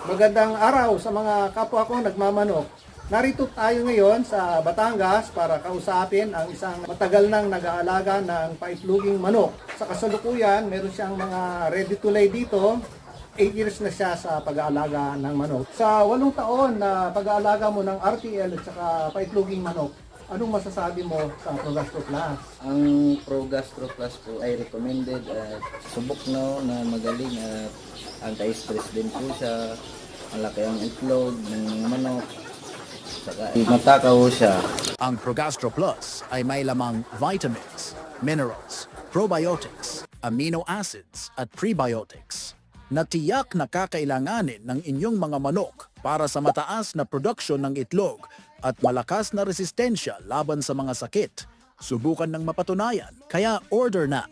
Magandang araw sa mga kapwa ko nagmamanok. Narito tayo ngayon sa Batangas para kausapin ang isang matagal nang nag-aalaga ng paitluging manok. Sa kasalukuyan, meron siyang mga ready to lay dito. 8 years na siya sa pag-aalaga ng manok. Sa walong taon na pag-aalaga mo ng RTL at saka paitluging manok, anong masasabi mo sa Progastro Plus? Ang Pro Gastro Plus po ay recommended at subok no na magaling at anti-stress din po siya. Malaki ang itlog ng mga manok. Saka matakaw siya. Ang Progastro Plus ay may lamang vitamins, minerals, probiotics, amino acids at prebiotics na tiyak na kakailanganin ng inyong mga manok para sa mataas na production ng itlog at malakas na resistensya laban sa mga sakit. Subukan ng mapatunayan, kaya order na